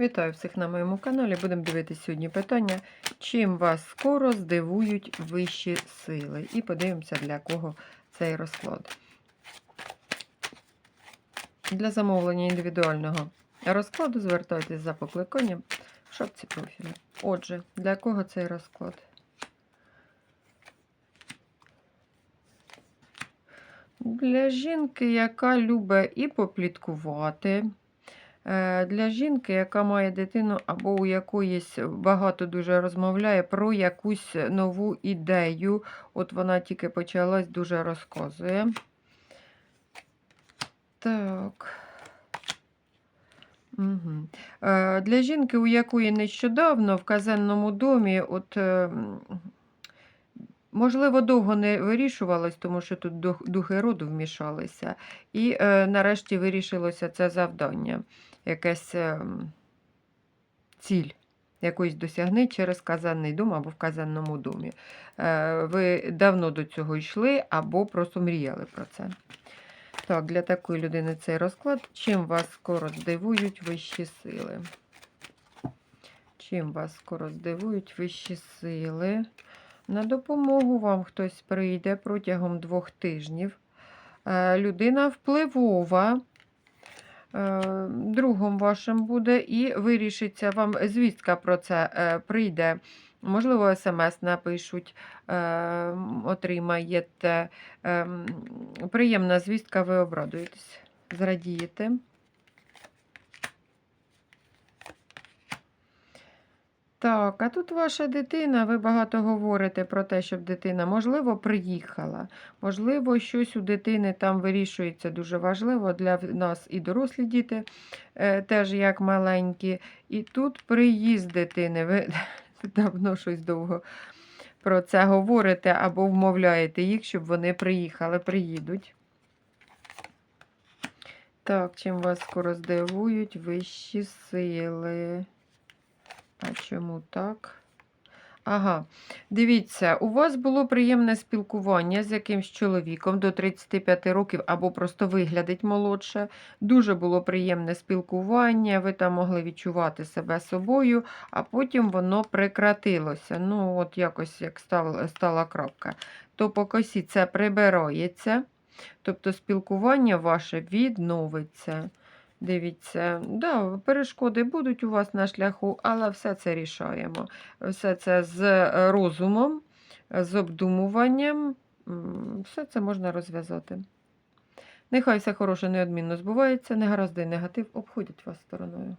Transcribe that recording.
Вітаю всіх на моєму каналі. Будемо дивитися сьогодні питання, чим вас скоро здивують вищі сили. І подивимося, для кого цей розклад. Для замовлення індивідуального розкладу звертайтесь за покликанням в шапці профілю. Отже, для кого цей розклад? Для жінки, яка любить і попліткувати. Е, Для жінки, яка має дитину або у якоїсь багато дуже розмовляє про якусь нову ідею. От вона тільки почалась, дуже розказує. Так. Угу. Е, Для жінки, у якої нещодавно в казенному домі, от, е, м, можливо, довго не вирішувалось, тому що тут духи роду вмішалися. І е, нарешті вирішилося це завдання, якась е, ціль. Якоїсь досягни через казенний дом або в казенному домі. Е, Ви давно до цього йшли або просто мріяли про це. Так, для такої людини цей розклад. Чим вас скоро здивують вищі сили? Чим вас скоро здивують вищі сили? На допомогу вам хтось прийде протягом двох тижнів. Е, Людина впливова. е, Другом вашим буде, і вирішиться вам звістка про це е, прийде. Можливо, смс напишуть, отримаєте. е, Приємна звістка, ви обрадуєтесь, зрадієте. Так, а тут ваша дитина, ви багато говорите про те, щоб дитина, можливо, приїхала. Можливо, щось у дитини там вирішується дуже важливо для нас і дорослі діти, е, теж як маленькі. І тут приїзд дитини. Ви давно щось довго про це говорите або вмовляєте їх, щоб вони приїхали, приїдуть. Так, чим вас скоро здивують вищі сили. А чому так? Ага, дивіться, у вас було приємне спілкування з якимсь чоловіком до 35 років, або просто виглядить молодше. Дуже було приємне спілкування, ви там могли відчувати себе собою, а потім воно прекратилося. Ну, от якось як стала, стала крапка. То по це прибирається, тобто спілкування ваше відновиться. Дивіться, да, перешкоди будуть у вас на шляху, але все це рішаємо. Все це з е, розумом, з обдумуванням, все це можна розв'язати. Нехай все хороше неодмінно збувається, негаразди негатив обходять вас стороною.